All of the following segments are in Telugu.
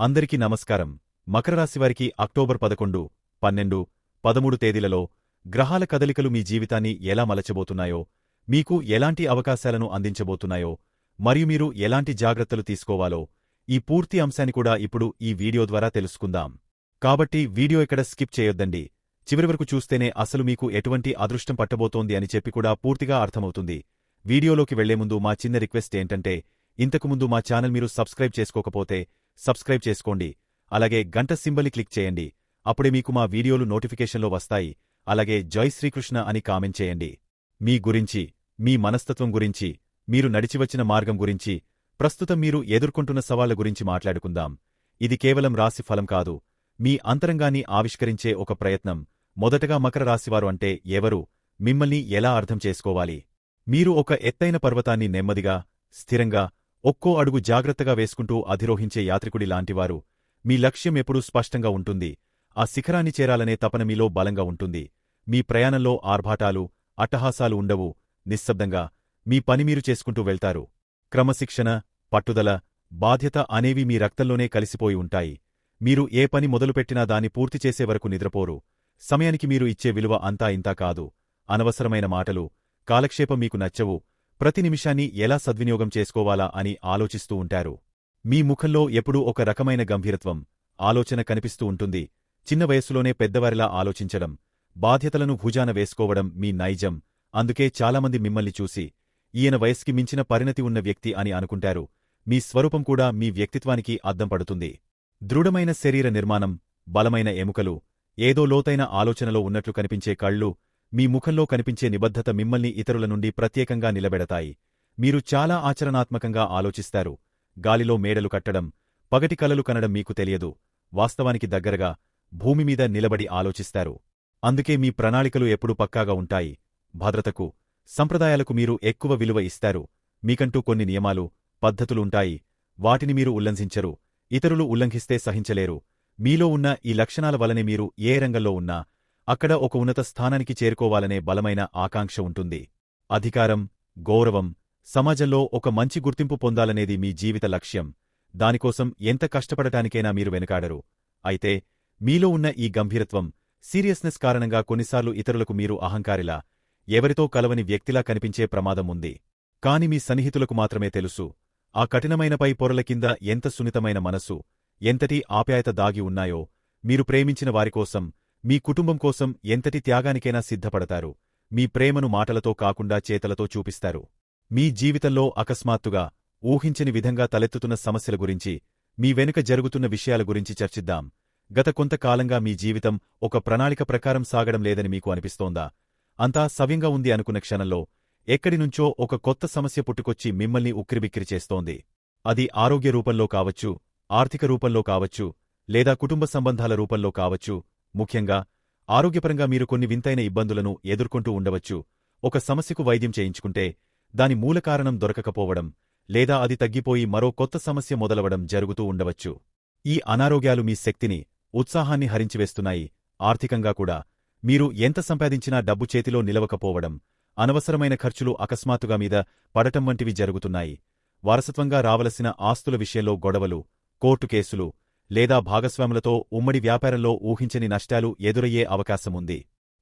అందరికీ నమస్కారం. మకర రాశివారికి అక్టోబర్ పదకొండు పన్నెండు పదమూడు తేదీలలో గ్రహాల కదలికలు మీ జీవితాన్ని ఎలా మలచబోతున్నాయో మీకు ఎలాంటి అవకాశాలను అందించబోతున్నాయో మరియు మీరు ఎలాంటి జాగ్రత్తలు తీసుకోవాలో ఈ పూర్తి అంశాన్ని కూడా ఇప్పుడు ఈ వీడియో ద్వారా తెలుసుకుందాం. కాబట్టి వీడియో ఇక్కడ స్కిప్ చేయొద్దండి. చివరి వరకు చూస్తేనే అసలు మీకు ఎటువంటి అదృష్టం పట్టబోతోంది అని చెప్పి కూడా పూర్తిగా అర్థమవుతుంది. వీడియోలోకి వెళ్ళే ముందు మా చిన్న రిక్వెస్ట్ ఏంటంటే ఇంతకుముందు మా ఛానల్ మీరు సబ్స్క్రైబ్ చేసుకోకపోతే సబ్స్క్రైబ్ చేసుకోండి. అలాగే గంట సింబలి క్లిక్ చేయండి. అప్పుడే మీకు మా వీడియోలు నోటిఫికేషన్లో వస్తాయి. అలాగే జై శ్రీకృష్ణ అని కామెంట్ చేయండి. మీ గురించి మీ మనస్తత్వం గురించి మీరు నడిచివచ్చిన మార్గం గురించి ప్రస్తుతం మీరు ఎదుర్కొంటున్న సవాళ్ళ గురించి మాట్లాడుకుందాం. ఇది కేవలం రాశి ఫలం కాదు. మీ అంతరంగాన్ని ఆవిష్కరించే ఒక ప్రయత్నం. మొదటగా మకర రాశివారు అంటే ఎవరు? మిమ్మల్ని ఎలా అర్థం చేసుకోవాలి? మీరు ఒక ఎత్తైన పర్వతాన్ని నెమ్మదిగా స్థిరంగా ఒక్కో అడుగు జాగ్రత్తగా వేసుకుంటూ అధిరోహించే యాత్రికుడి లాంటివారు మీ లక్ష్యం ఎప్పుడూ స్పష్టంగా ఉంటుంది. ఆ శిఖరాన్ని చేరాలనే తపన మీలో బలంగా ఉంటుంది. మీ ప్రయాణంలో ఆర్భాటాలు అట్టహాసాలు ఉండవు. నిశ్శబ్దంగా మీ పని మీరు చేసుకుంటూ వెళ్తారు. క్రమశిక్షణ పట్టుదల బాధ్యత అనేవి మీ రక్తంలోనే కలిసిపోయి ఉంటాయి. మీరు ఏ పని మొదలుపెట్టినా దాన్ని పూర్తి చేసే వరకు నిద్రపోరు. సమయానికి మీరు ఇచ్చే విలువ అంతా ఇంతా కాదు. అనవసరమైన మాటలు కాలక్షేపం మీకు నచ్చవు. ప్రతి నిమిషాన్ని ఎలా సద్వినియోగం చేసుకోవాలా అని ఆలోచిస్తూ ఉంటారు. మీ ముఖంలో ఎప్పుడూ ఒక రకమైన గంభీరత్వం ఆలోచన కనిపిస్తూ ఉంటుంది. చిన్న వయస్సులోనే పెద్దవారిలా ఆలోచించడం బాధ్యతలను భుజాన వేసుకోవడం మీ నైజం. అందుకే చాలామంది మిమ్మల్ని చూసి ఈయన వయస్కి మించిన పరిణతి ఉన్న వ్యక్తి అని అనుకుంటారు. మీ స్వరూపం కూడా మీ వ్యక్తిత్వానికి అద్దం పడుతుంది. దృఢమైన శరీర నిర్మాణం బలమైన ఎముకలు ఏదో లోతైన ఆలోచనలో ఉన్నట్లు కనిపించే కళ్ళు మీ ముఖంలో కనిపించే నిబద్ధత మిమ్మల్ని ఇతరుల నుండి ప్రత్యేకంగా నిలబెడతాయి. మీరు చాలా ఆచరణాత్మకంగా ఆలోచిస్తారు. గాలిలో మేడలు కట్టడం పగటి కలలు కనడం మీకు తెలియదు. వాస్తవానికి దగ్గరగా భూమిమీద నిలబడి ఆలోచిస్తారు. అందుకే మీ ప్రణాళికలు ఎప్పుడూ పక్కాగా ఉంటాయి. భద్రతకు సంప్రదాయాలకు మీరు ఎక్కువ విలువ ఇస్తారు. మీకంటూ కొన్ని నియమాలు పద్ధతులుంటాయి వాటిని మీరు ఉల్లంఘించరు. ఇతరులు ఉల్లంఘిస్తే సహించలేరు. మీలో ఉన్న ఈ లక్షణాల వలనే మీరు ఏ రంగంలో ఉన్నా అక్కడ ఒక ఉన్నత స్థానానికి చేరుకోవాలనే బలమైన ఆకాంక్ష ఉంటుంది. అధికారం గౌరవం సమాజంలో ఒక మంచి గుర్తింపు పొందాలనేది మీ జీవిత లక్ష్యం. దానికోసం ఎంత కష్టపడటానికైనా మీరు వెనుకాడరు. అయితే మీలో ఉన్న ఈ గంభీరత్వం సీరియస్నెస్ కారణంగా కొన్నిసార్లు ఇతరులకు మీరు అహంకారిలా ఎవరితో కలవని వ్యక్తిలా కనిపించే ప్రమాదం ఉంది. కాని మీ సన్నిహితులకు మాత్రమే తెలుసు. ఆ కఠినమైన పై పొరల కింద ఎంత సున్నితమైన మనస్సు ఎంతటి ఆప్యాయత దాగి ఉన్నాయో మీరు ప్రేమించిన వారికోసం మీ కుటుంబం కోసం ఎంతటి త్యాగానికైనా సిద్ధపడతారు. మీ ప్రేమను మాటలతో కాకుండా చేతలతో చూపిస్తారు. మీ జీవితంలో అకస్మాత్తుగా ఊహించని విధంగా తలెత్తుతున్న సమస్యల గురించి మీ వెనుక జరుగుతున్న విషయాల గురించి చర్చిద్దాం. గత కొంతకాలంగా మీ జీవితం ఒక ప్రణాళిక ప్రకారం సాగడం లేదని మీకు అనిపిస్తోందా? అంతా సవ్యంగా ఉంది అనుకున్న క్షణంలో ఎక్కడినుంచో ఒక కొత్త సమస్య పుట్టుకొచ్చి మిమ్మల్ని ఉక్కిరిబిక్కిరి చేస్తోంది. అది ఆరోగ్య రూపంలో కావచ్చు ఆర్థిక రూపంలో కావచ్చు లేదా కుటుంబ సంబంధాల రూపంలో కావచ్చు ముఖ్యంగా ఆరోగ్యపరంగా మీరు కొన్ని వింతైన ఇబ్బందులను ఎదుర్కొంటూ ఉండవచ్చు. ఒక సమస్యకు వైద్యం చేయించుకుంటే దాని మూలకారణం దొరకకపోవడం లేదా అది తగ్గిపోయి మరో కొత్త సమస్య మొదలవడం జరుగుతూ ఉండవచ్చు. ఈ అనారోగ్యాలు మీ శక్తిని ఉత్సాహాన్ని హరించివేస్తున్నాయి. ఆర్థికంగా కూడా మీరు ఎంత సంపాదించినా డబ్బు చేతిలో నిలవకపోవడం అనవసరమైన ఖర్చులు అకస్మాత్తుగా మీద పడటం వంటివి జరుగుతున్నాయి. వారసత్వంగా రావలసిన ఆస్తుల విషయంలో గొడవలు కోర్టు కేసులు లేదా భాగస్వాములతో ఉమ్మడి వ్యాపారంలో ఊహించని నష్టాలు ఎదురయ్యే అవకాశముంది.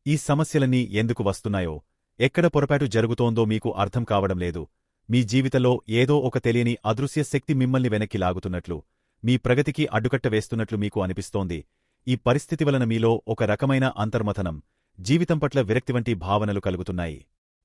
ఈ సమస్యలన్నీ ఎందుకు వస్తున్నాయో ఎక్కడ పొరపాటు జరుగుతోందో మీకు అర్థం కావడం లేదు. మీ జీవితంలో ఏదో ఒక తెలియని అదృశ్య శక్తి మిమ్మల్ని వెనక్కి లాగుతున్నట్లు మీ ప్రగతికి అడ్డుకట్ట వేస్తున్నట్లు మీకు అనిపిస్తోంది. ఈ పరిస్థితి వలన మీలో ఒక రకమైన అంతర్మథనం జీవితం పట్ల విరక్తి వంటి భావనలు కలుగుతున్నాయి.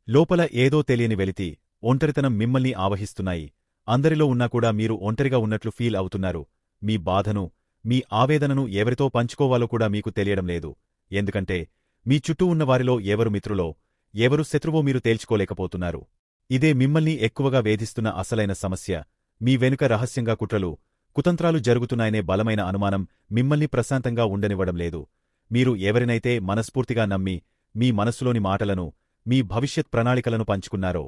లోపల ఏదో తెలియని వెలితి ఒంటరితనం మిమ్మల్ని ఆవహిస్తున్నాయి. అందరిలో ఉన్నా కూడా మీరు ఒంటరిగా ఉన్నట్లు ఫీల్ అవుతున్నారు. మీ బాధను మీ ఆవేదనను ఎవరితో పంచుకోవాలో కూడా మీకు తెలియడం లేదు. ఎందుకంటే మీ చుట్టూ ఉన్నవారిలో ఎవరు మిత్రులో ఎవరు శత్రువో మీరు తేల్చుకోలేకపోతున్నారు. ఇదే మిమ్మల్ని ఎక్కువగా వేధిస్తున్న అసలైన సమస్య. మీ వెనుక రహస్యంగా కుట్రలు కుతంత్రాలు జరుగుతున్నాయనే బలమైన అనుమానం మిమ్మల్ని ప్రశాంతంగా ఉండనివ్వడం లేదు. మీరు ఎవరినైతే మనస్ఫూర్తిగా నమ్మి మీ మనస్సులోని మాటలను మీ భవిష్యత్ ప్రణాళికలను పంచుకున్నారో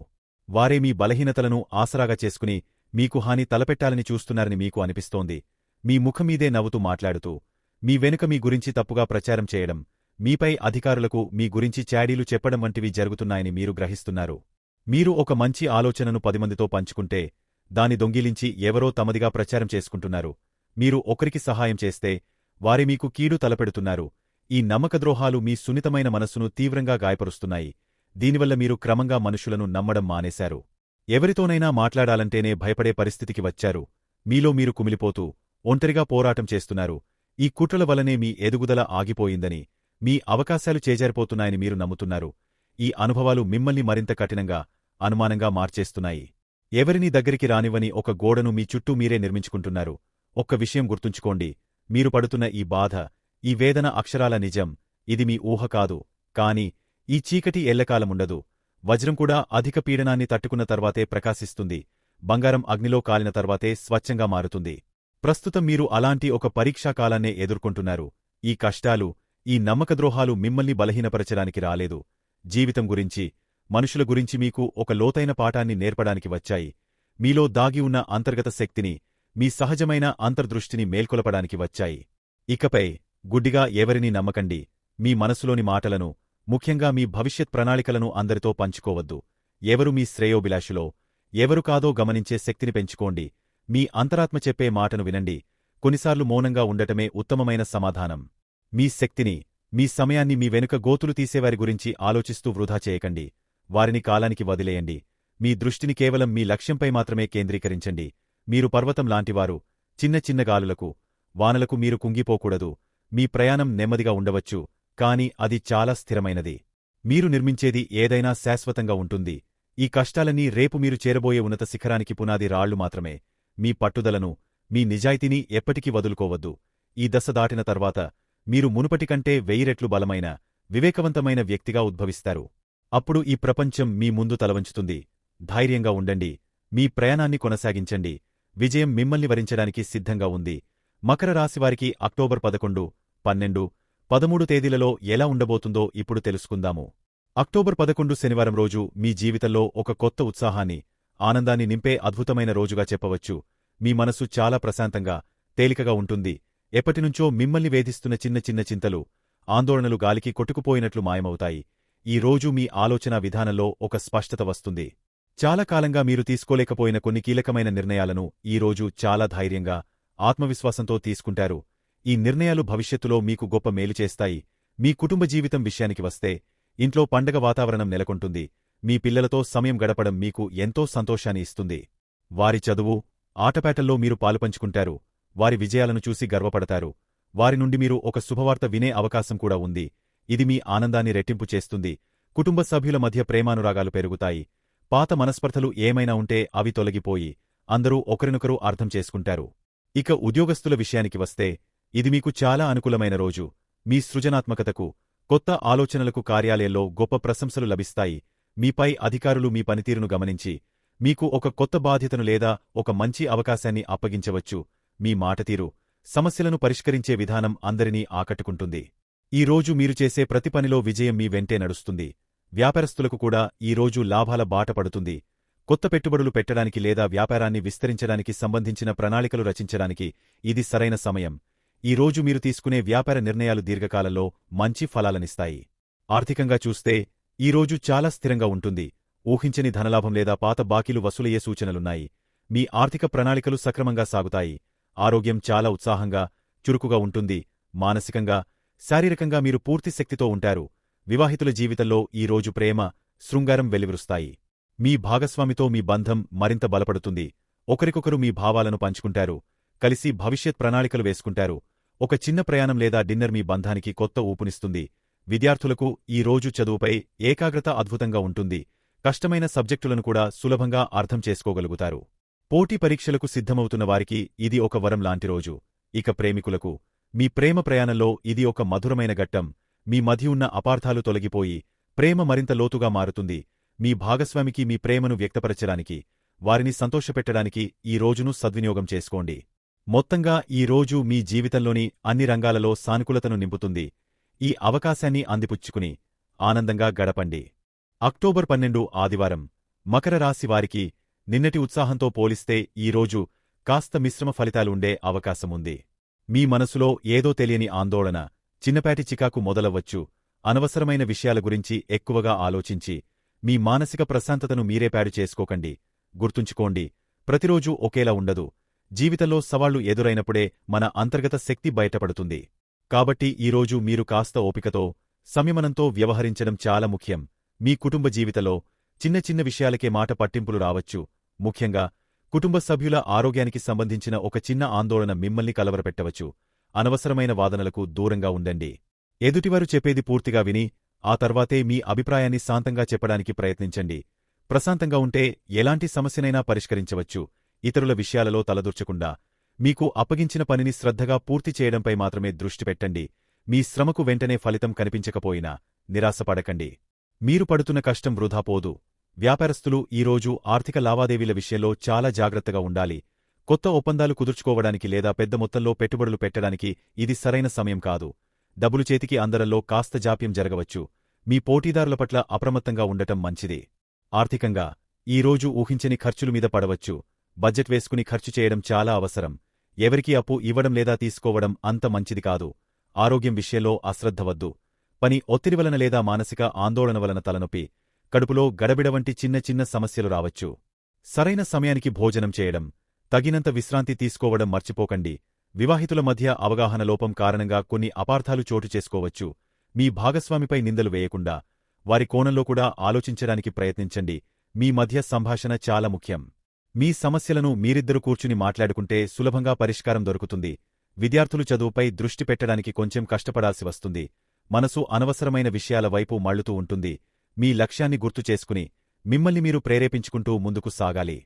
వారే మీ బలహీనతలను ఆసరాగా చేసుకుని మీకు హాని తలపెట్టాలని చూస్తున్నారని మీకు అనిపిస్తోంది. మీ ముఖమీదే నవ్వుతూ మాట్లాడుతూ మీ వెనుక మీ గురించి తప్పుగా ప్రచారం చేయడం మీపై అధికారులకు మీ గురించి చాడీలు చెప్పడం వంటివి జరుగుతున్నాయని మీరు గ్రహిస్తున్నారు. మీరు ఒక మంచి ఆలోచనను పదిమందితో పంచుకుంటే దాని దొంగిలించి ఎవరో తమదిగా ప్రచారం చేసుకుంటున్నారు. మీరు ఒకరికి సహాయం చేస్తే వారి మీకు కీడు తలపెడుతున్నారు. ఈ నమ్మకద్రోహాలు మీ సున్నితమైన మనస్సును తీవ్రంగా గాయపరుస్తున్నాయి. దీనివల్ల మీరు క్రమంగా మనుషులను నమ్మడం మానేశారు. ఎవరితోనైనా మాట్లాడాలంటేనే భయపడే పరిస్థితికి వచ్చారు. మీలో మీరు కుమిలిపోతూ ఒంటరిగా పోరాటం చేస్తున్నారు. ఈ కుట్రల వల్లనే మీ ఎదుగుదల ఆగిపోయిందని మీ అవకాశాలు చేజారిపోతున్నాయని మీరు నమ్ముతున్నారు. ఈ అనుభవాలు మిమ్మల్ని మరింత కఠినంగా అనుమానంగా మార్చేస్తున్నాయి. ఎవరినీ దగ్గరికి రానివ్వని ఒక గోడను మీ చుట్టూ మీరే నిర్మించుకుంటున్నారు. ఒక్క విషయం గుర్తుంచుకోండి. మీరు పడుతున్న ఈ బాధ ఈ వేదన అక్షరాల నిజం. ఇది మీ ఊహ కాదు. కాని ఈ చీకటి ఎల్లకాలముండదు వజ్రం కూడా అధిక పీడనాన్ని తట్టుకున్న తర్వాతే ప్రకాశిస్తుంది. బంగారం అగ్నిలో కాలిన తర్వాతే స్వచ్ఛంగా మారుతుంది. ప్రస్తుతం మీరు అలాంటి ఒక పరీక్షాకాలాన్నే ఎదుర్కొంటున్నారు. ఈ కష్టాలు ఈ నమ్మకద్రోహాలు మిమ్మల్ని బలహీనపరచడానికి రాలేదు. జీవితం గురించి మనుషుల గురించి మీకు ఒక లోతైన పాఠాన్ని నేర్పడానికి వచ్చాయి. మీలో దాగి ఉన్న అంతర్గత శక్తిని మీ సహజమైన అంతర్దృష్టిని మేల్కొలపడానికి వచ్చాయి. ఇకపై గుడ్డిగా ఎవరినీ నమ్మకండి. మీ మనసులోని మాటలను ముఖ్యంగా మీ భవిష్యత్ ప్రణాళికలను అందరితో పంచుకోవద్దు. ఎవరు మీ శ్రేయోభిలాషులో ఎవరు కాదో గమనించే శక్తిని పెంచుకోండి. మీ అంతరాత్మ చెప్పే మాటను వినండి. కొన్నిసార్లు మౌనంగా ఉండటమే ఉత్తమమైన సమాధానం. మీ శక్తిని మీ సమయాన్ని మీ వెనుక గోతులు తీసేవారి గురించి ఆలోచిస్తూ వృధా చేయకండి. వారిని కాలానికి వదిలేయండి. మీ దృష్టిని కేవలం మీ లక్ష్యంపై మాత్రమే కేంద్రీకరించండి. మీరు పర్వతం లాంటివారు చిన్న చిన్న గాలులకు వానలకు మీరు కుంగిపోకూడదు. మీ ప్రయాణం నెమ్మదిగా ఉండవచ్చు కాని అది చాలా స్థిరమైనది. మీరు నిర్మించేది ఏదైనా శాశ్వతంగా ఉంటుంది. ఈ కష్టాలన్నీ రేపు మీరు చేరబోయే ఉన్నత శిఖరానికి పునాది రాళ్ళు మాత్రమే. మీ పట్టుదలను మీ నిజాయితీని ఎప్పటికీ వదులుకోవద్దు. ఈ దశ దాటిన తర్వాత మీరు మునుపటికంటే వెయ్యిరెట్లు వెయ్యి రెట్లు బలమైన వివేకవంతమైన వ్యక్తిగా ఉద్భవిస్తారు. అప్పుడు ఈ ప్రపంచం మీ ముందు తలవంచుతుంది. ధైర్యంగా ఉండండి. మీ ప్రయాణాన్ని కొనసాగించండి. విజయం మిమ్మల్ని వరించడానికి సిద్ధంగా ఉంది. మకర రాశివారికి అక్టోబర్ పదకొండు పన్నెండు పదమూడు తేదీలలో ఎలా ఉండబోతుందో ఇప్పుడు తెలుసుకుందాము. అక్టోబర్ పదకొండు శనివారం రోజు మీ జీవితంలో ఒక కొత్త ఉత్సాహాన్ని ఆనందాన్ని నింపే అద్భుతమైన రోజుగా చెప్పవచ్చు. మీ మనసు చాలా ప్రశాంతంగా తేలికగా ఉంటుంది. ఎప్పటినుంచో మిమ్మల్ని వేధిస్తున్న చిన్న చిన్న చింతలు ఆందోళనలు గాలికి కొట్టుకుపోయినట్లు మాయమవుతాయి. ఈ రోజు మీ ఆలోచనా విధానంలో ఒక స్పష్టత వస్తుంది. చాలా కాలంగా మీరు తీసుకోలేకపోయిన కొన్ని కీలకమైన నిర్ణయాలను ఈ రోజు చాలా ధైర్యంగా ఆత్మవిశ్వాసంతో తీసుకుంటారు. ఈ నిర్ణయాలు భవిష్యత్తులో మీకు గొప్ప మేలు చేస్తాయి. మీ కుటుంబ జీవితం విషయానికి వస్తే ఇంట్లో పండగ వాతావరణం నెలకొంటుంది. మీ పిల్లలతో సమయం గడపడం మీకు ఎంతో సంతోషాన్ని ఇస్తుంది. వారి చదువు ఆటపాటల్లో మీరు పాలుపంచుకుంటారు. వారి విజయాలను చూసి గర్వపడతారు. వారి నుండి మీరు ఒక శుభవార్త వినే అవకాశం కూడా ఉంది. ఇది మీ ఆనందాన్ని రెట్టింపు చేస్తుంది. కుటుంబ సభ్యుల మధ్య ప్రేమానురాగాలు పెరుగుతాయి. పాత మనస్పర్ధలు ఏమైనా ఉంటే అవి తొలగిపోయి అందరూ ఒకరినొకరు అర్థం చేసుకుంటారు. ఇక ఉద్యోగస్తుల విషయానికి వస్తే ఇది మీకు చాలా అనుకూలమైన రోజు. మీ సృజనాత్మకతకు కొత్త ఆలోచనలకు కార్యాలయంలో గొప్ప ప్రశంసలు లభిస్తాయి. మీపై అధికారులు మీ పనితీరును గమనించి మీకు ఒక కొత్త బాధ్యతను లేదా ఒక మంచి అవకాశాన్ని అప్పగించవచ్చు. మీ మాటతీరు సమస్యలను పరిష్కరించే విధానం అందరినీ ఆకట్టుకుంటుంది. ఈ రోజు మీరు చేసే ప్రతి పనిలో విజయం మీ వెంటే నడుస్తుంది. వ్యాపారస్తులకు కూడా ఈ రోజు లాభాల బాట పడుతుంది. కొత్త పెట్టుబడులు పెట్టడానికి లేదా వ్యాపారాన్ని విస్తరించడానికి సంబంధించిన ప్రణాళికలు రచించడానికి ఇది సరైన సమయం. ఈ రోజు మీరు తీసుకునే వ్యాపార నిర్ణయాలు దీర్ఘకాలంలో మంచి ఫలాలనిస్తాయి. ఆర్థికంగా చూస్తే ఈ రోజు చాలా స్థిరంగా ఉంటుంది. ఊహించని ధనలాభం లేదా పాత బాకీలు వసూలయ్యే సూచనలున్నాయి. మీ ఆర్థిక ప్రణాళికలు సక్రమంగా సాగుతాయి. ఆరోగ్యం చాలా ఉత్సాహంగా చురుకుగా ఉంటుంది. మానసికంగా శారీరకంగా మీరు పూర్తి శక్తితో ఉంటారు. వివాహితుల జీవితంలో ఈ రోజు ప్రేమ శృంగారం వెలివిరుస్తాయి. మీ భాగస్వామితో మీ బంధం మరింత బలపడుతుంది. ఒకరికొకరు మీ భావాలను పంచుకుంటారు. కలిసి భవిష్యత్ ప్రణాళికలు వేసుకుంటారు. ఒక చిన్న ప్రయాణం లేదా డిన్నర్ మీ బంధానికి కొత్త ఊపునిస్తుంది. విద్యార్థులకు ఈ రోజు చదువుపై ఏకాగ్రత అద్భుతంగా ఉంటుంది. కష్టమైన సబ్జెక్టులను కూడా సులభంగా అర్థం చేసుకోగలుగుతారు. పోటీ పరీక్షలకు సిద్ధమవుతున్న వారికి ఇది ఒక వరం లాంటి రోజు. ఇక ప్రేమికులకు మీ ప్రేమ ప్రయాణంలో ఇది ఒక మధురమైన ఘట్టం. మీ మధ్య ఉన్న అపార్థాలు తొలగిపోయి ప్రేమ మరింత లోతుగా మారుతుంది. మీ భాగస్వామికి మీ ప్రేమను వ్యక్తపరచడానికి వారిని సంతోషపెట్టడానికి ఈ రోజును సద్వినియోగం చేసుకోండి. మొత్తంగా ఈ రోజు మీ జీవితంలోని అన్ని రంగాలలో సానుకూలతను నింపుతుంది. ఈ అవకాశాన్ని అందిపుచ్చుకుని ఆనందంగా గడపండి. అక్టోబర్ పన్నెండు ఆదివారం మకర రాశి వారికి నిన్నటి ఉత్సాహంతో పోలిస్తే ఈరోజు కాస్త మిశ్రమ ఫలితాలుండే అవకాశముంది. మీ మనసులో ఏదో తెలియని ఆందోళన చిన్నపాటి చికాకు మొదలవ్వచ్చు. అనవసరమైన విషయాల గురించి ఎక్కువగా ఆలోచించి మీ మానసిక ప్రశాంతతను మీరే పాడు చేసుకోకండి. గుర్తుంచుకోండి ప్రతిరోజూ ఒకేలా ఉండదు. జీవితంలో సవాళ్ళు ఎదురైనప్పుడే మన అంతర్గత శక్తి బయటపడుతుంది. కాబట్టి ఈరోజు మీరు కాస్త ఓపికతో సంయమనంతో వ్యవహరించడం చాలా ముఖ్యం. మీ కుటుంబ జీవితంలో చిన్న చిన్న విషయాలకే మాట పట్టింపులు రావచ్చు. ముఖ్యంగా కుటుంబ సభ్యుల ఆరోగ్యానికి సంబంధించిన ఒక చిన్న ఆందోళన మిమ్మల్ని కలవరపెట్టవచ్చు. అనవసరమైన వాదనలకు దూరంగా ఉండండి. ఎదుటివారు చెప్పేది పూర్తిగా విని ఆ తర్వాతే మీ అభిప్రాయాన్ని శాంతంగా చెప్పడానికి ప్రయత్నించండి. ప్రశాంతంగా ఉంటే ఎలాంటి సమస్యనైనా పరిష్కరించవచ్చు. ఇతరుల విషయాలలో తలదూర్చకుండా మీకు అప్పగించిన పనిని శ్రద్ధగా పూర్తి చేయడంపై మాత్రమే దృష్టి పెట్టండి. మీ శ్రమకు వెంటనే ఫలితం కనిపించకపోయినా నిరాశపడకండి. మీరు పడుతున్న కష్టం వృధా పోదు. వ్యాపారస్తులు ఈరోజు ఆర్థిక లావాదేవీల విషయంలో చాలా జాగ్రత్తగా ఉండాలి. కొత్త ఒప్పందాలు కుదుర్చుకోవడానికి లేదా పెద్ద మొత్తంలో పెట్టుబడులు పెట్టడానికి ఇది సరైన సమయం కాదు. డబ్బులు చేతికి అందరంలో కాస్త జాప్యం జరగవచ్చు. మీ పోటీదారుల పట్ల అప్రమత్తంగా ఉండటం మంచిది. ఆర్థికంగా ఈరోజు ఊహించని ఖర్చులు మీద పడవచ్చు. బడ్జెట్ వేసుకుని ఖర్చు చేయడం చాలా అవసరం. ఎవరికీ అప్పు ఇవ్వడం లేదా తీసుకోవడం అంత మంచిది కాదు. ఆరోగ్యం విషయంలో అశ్రద్ధ వద్దు. పని ఒత్తిడి వలన లేదా మానసిక ఆందోళన వలన తలనొప్పి కడుపులో గడబిడ వంటి చిన్న చిన్న సమస్యలు రావచ్చు. సరైన సమయానికి భోజనం చేయడం తగినంత విశ్రాంతి తీసుకోవడం మర్చిపోకండి. వివాహితుల మధ్య అవగాహన లోపం కారణంగా కొన్ని అపార్థాలు చోటు చేసుకోవచ్చు. మీ భాగస్వామిపై నిందలు వేయకుండా వారి కోణంలో కూడా ఆలోచించడానికి ప్రయత్నించండి. మీ మధ్య సంభాషణ చాలా ముఖ్యం. మీ సమస్యలను మీరిద్దరు కూర్చుని మాట్లాడుకుంటే సులభంగా పరిష్కారం దొరుకుతుంది. విద్యార్థులు చదువుపై దృష్టి పెట్టడానికి కొంచెం కష్టపడాల్సి వస్తుంది. మనసు అనవసరమైన విషయాల వైపు మళ్ళుతూ ఉంటుంది. మీ లక్ష్యాన్ని గుర్తు చేసుకుని మిమ్మల్ని మీరు ప్రేరేపించుకుంటూ ముందుకు సాగాలి.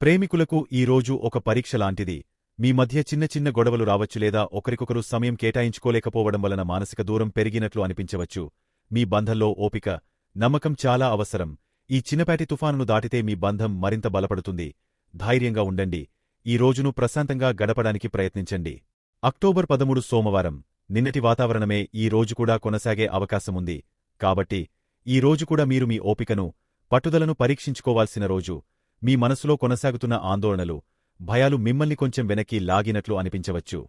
ప్రేమికులకు ఈ రోజు ఒక పరీక్ష లాంటిది. మీ మధ్య చిన్న చిన్న గొడవలు రావచ్చు లేదా ఒకరికొకరు సమయం కేటాయించుకోలేకపోవడం వలన మానసిక దూరం పెరిగినట్లు అనిపించవచ్చు. మీ బంధంలో ఓపిక నమ్మకం చాలా అవసరం. ఈ చిన్నపాటి తుఫానును దాటితే మీ బంధం మరింత బలపడుతుంది. ధైర్యంగా ఉండండి. ఈ రోజును ప్రశాంతంగా గడపడానికి ప్రయత్నించండి. అక్టోబర్ పదమూడు సోమవారం. నిన్నటి వాతావరణమే ఈ రోజు కూడా కొనసాగే అవకాశముంది. కాబట్టి ఈ రోజు కూడా మీరు మీ ఓపికను పట్టుదలను పరీక్షించుకోవాల్సిన రోజు. మీ మనసులో కొనసాగుతున్న ఆందోళనలు భయాలు మిమ్మల్ని కొంచెం వెనక్కి లాగినట్లు అనిపించవచ్చు.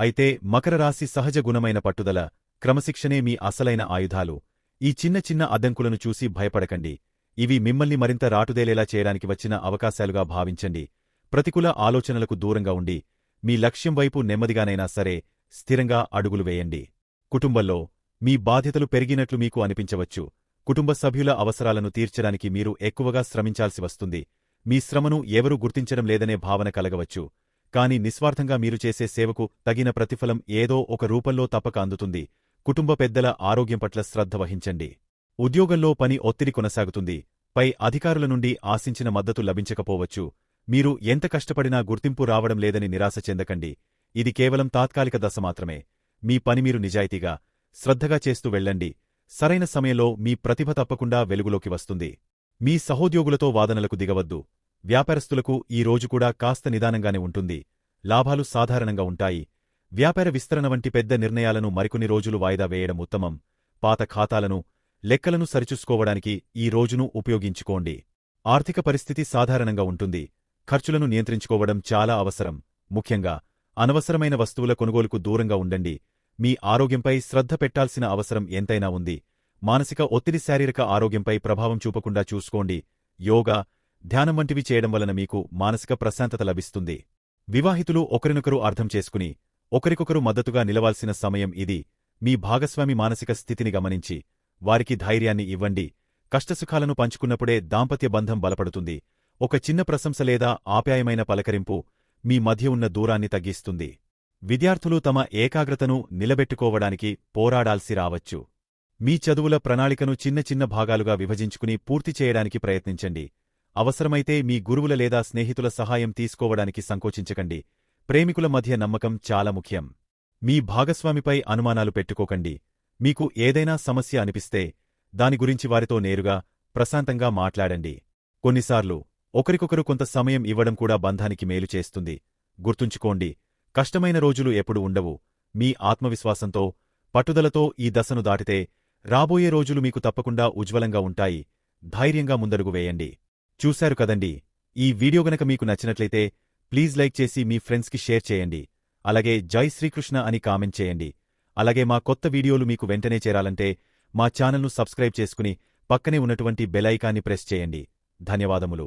అయితే మకర రాశి సహజ గుణమైన పట్టుదల క్రమశిక్షణే మీ అసలైన ఆయుధాలు. ఈ చిన్న చిన్న అద్దంకులను చూసి భయపడకండి. ఇవి మిమ్మల్ని మరింత రాటుదేలేలా చేయడానికి వచ్చిన అవకాశాలుగా భావించండి. ప్రతికూల ఆలోచనలకు దూరంగా ఉండి మీ లక్ష్యం వైపు నెమ్మదిగానైనా సరే స్థిరంగా అడుగులు వేయండి. కుటుంబంలో మీ బాధ్యతలు పెరిగినట్లు మీకు అనిపించవచ్చు. కుటుంబ సభ్యుల అవసరాలను తీర్చడానికి మీరు ఎక్కువగా శ్రమించాల్సి వస్తుంది. మీ శ్రమను ఎవరూ గుర్తించడం లేదనే భావన కలగవచ్చు. కాని నిస్వార్థంగా మీరు చేసే సేవకు తగిన ప్రతిఫలం ఏదో ఒక రూపంలో తప్పక అందుతుంది. కుటుంబ పెద్దల ఆరోగ్యం పట్ల శ్రద్ధ వహించండి. ఉద్యోగంలో పని ఒత్తిడి కొనసాగుతుంది. పై అధికారుల నుండి ఆశించిన మద్దతు లభించకపోవచ్చు. మీరు ఎంత కష్టపడినా గుర్తింపు రావడం లేదని నిరాశ చెందకండి. ఇది కేవలం తాత్కాలిక దశ మాత్రమే. మీ పని మీరు నిజాయితీగా శ్రద్ధగా చేస్తూ వెళ్ళండి. సరైన సమయంలో మీ ప్రతిభ తప్పకుండా వెలుగులోకి వస్తుంది. మీ సహోద్యోగులతో వాదనలకు దిగవద్దు. వ్యాపారస్తులకు ఈ రోజు కూడా కాస్త నిదానంగానే ఉంటుంది. లాభాలు సాధారణంగా ఉంటాయి. వ్యాపార విస్తరణ వంటి పెద్ద నిర్ణయాలను మరికొన్ని రోజులు వాయిదా వేయడం ఉత్తమం. పాత ఖాతాలను లెక్కలను సరిచూసుకోవడానికి ఈ రోజును ఉపయోగించుకోండి. ఆర్థిక పరిస్థితి సాధారణంగా ఉంటుంది. ఖర్చులను నియంత్రించుకోవడం చాలా అవసరం. ముఖ్యంగా అనవసరమైన వస్తువుల కొనుగోలుకు దూరంగా ఉండండి. మీ ఆరోగ్యంపై శ్రద్ధ పెట్టాల్సిన అవసరం ఎంతైనా ఉంది. మానసిక ఒత్తిడి శారీరక ఆరోగ్యంపై ప్రభావం చూపకుండా చూసుకోండి. యోగా ధ్యానం వంటివి చేయడం వలన మీకు మానసిక ప్రశాంతత లభిస్తుంది. వివాహితులు ఒకరినొకరు అర్థం చేసుకుని ఒకరికొకరు మద్దతుగా నిలవాల్సిన సమయం ఇది. మీ భాగస్వామి మానసిక స్థితిని గమనించి వారికి ధైర్యాన్ని ఇవ్వండి. కష్టసుఖాలను పంచుకున్నప్పుడే దాంపత్య బంధం బలపడుతుంది. ఒక చిన్న ప్రశంస లేదా ఆప్యాయమైన పలకరింపు మీ మధ్య ఉన్న దూరాన్ని తగ్గిస్తుంది. విద్యార్థులు తమ ఏకాగ్రతను నిలబెట్టుకోవడానికి పోరాడాల్సి రావచ్చు. మీ చదువుల ప్రణాళికను చిన్న చిన్న భాగాలుగా విభజించుకుని పూర్తి చేయడానికి ప్రయత్నించండి. అవసరమైతే మీ గురువుల లేదా స్నేహితుల సహాయం తీసుకోవడానికి సంకోచించకండి. ప్రేమికుల మధ్య నమ్మకం చాలా ముఖ్యం. మీ భాగస్వామిపై అనుమానాలు పెట్టుకోకండి. మీకు ఏదైనా సమస్య అనిపిస్తే దాని గురించి వారితో నేరుగా ప్రశాంతంగా మాట్లాడండి. కొన్నిసార్లు ఒకరికొకరు కొంత సమయం ఇవ్వడం కూడా బంధానికి మేలు చేస్తుంది. గుర్తుంచుకోండి కష్టమైన రోజులు ఎప్పుడు ఉండవు. మీ ఆత్మవిశ్వాసంతో పట్టుదలతో ఈ దశను దాటితే రాబోయే రోజులు మీకు తప్పకుండా ఉజ్వలంగా ఉంటాయి. ధైర్యంగా ముందడుగు వేయండి. చూశారు కదండి ఈ వీడియో గనక మీకు నచ్చినట్లయితే ప్లీజ్ లైక్ చేసి మీ ఫ్రెండ్స్కి షేర్ చేయండి. అలాగే జై శ్రీకృష్ణ అని కామెంట్ చేయండి. అలాగే మా కొత్త వీడియోలు మీకు వెంటనే చేరాలంటే మా ఛానల్ను సబ్స్క్రైబ్ చేసుకుని పక్కనే ఉన్నటువంటి బెలైకాన్ని ప్రెస్ చేయండి. ధన్యవాదములు.